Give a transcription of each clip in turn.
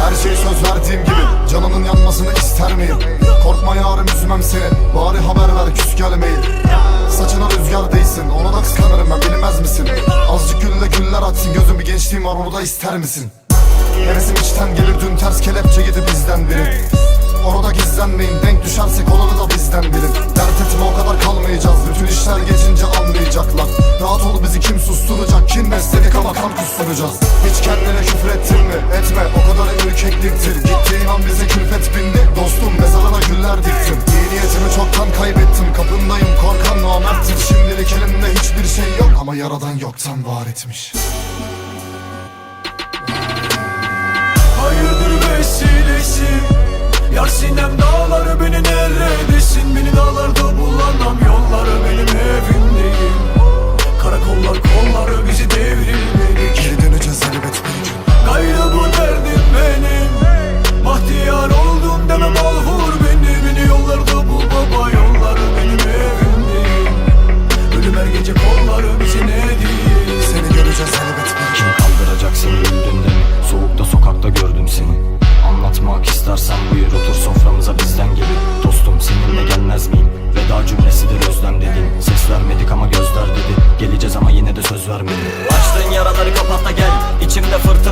Her şey söz verdiğim gibi Canının yanmasını ister miyim? Korkma yarım üzmem seni Bari haber ver küs gelmeyin Saçına rüzgar değsin Ona da kıskanırım ben bilmez misin? Azıcık gülle güller açsın Gözüm bir gençliğim var onu da ister misin? Hevesim içten gelir dün ters kelepçe yedi bizden biri Orada gizlenmeyin denk düşersek kan kusturacağız Hiç kendine küfür ettin mi? Etme o kadar ürkekliktir Gittiğin an bize külfet bindi. Dostum mezarına güller diktim. İyi niyetimi çoktan kaybettim. Kapındayım korkan namerttir. Şimdilik elimde hiçbir şey yok. Ama yaradan yoktan var etmiş. Hayırdır vesilesi? Yar sinem dağları beni neredesin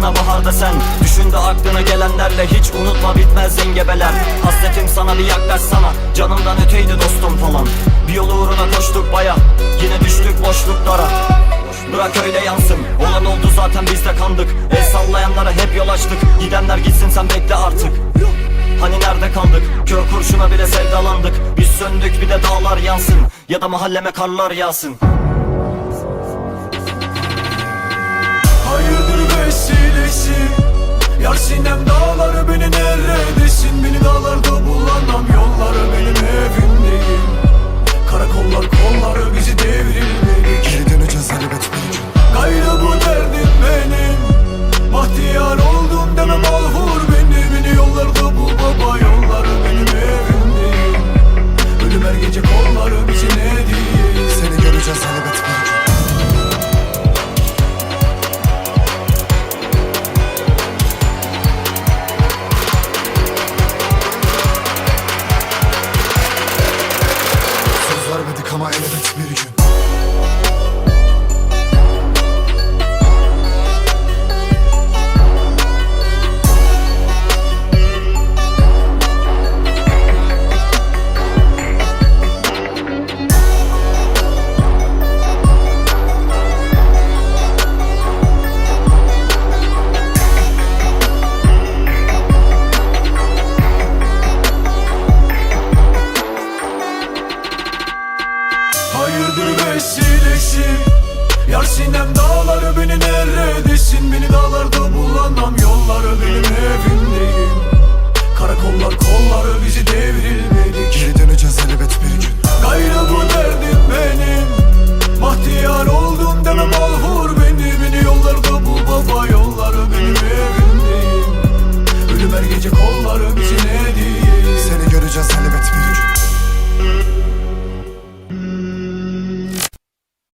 Fırtına baharda sen Düşünde aklına gelenlerle hiç unutma bitmez zengebeler. Hasretim sana bir yaklaşsana Canımdan öteydi dostum falan. Bir yol uğruna koştuk baya Yine düştük boşluklara. Bırak öyle yansın Olan oldu zaten biz de kandık. El sallayanlara hep yol açtık Gidenler gitsin sen bekle artık. Hani nerede kaldık? Kör kurşuna bile sevdalandık. Biz söndük bir de dağlar yansın Ya da mahalleme karlar yağsın vesilesi Yar sinem dağları beni neredesin? Beni dağlarda Nation. Vesilesi Yar sinem dağları beni neredesin? Beni dağlarda bulamam yolları benim evimdeyim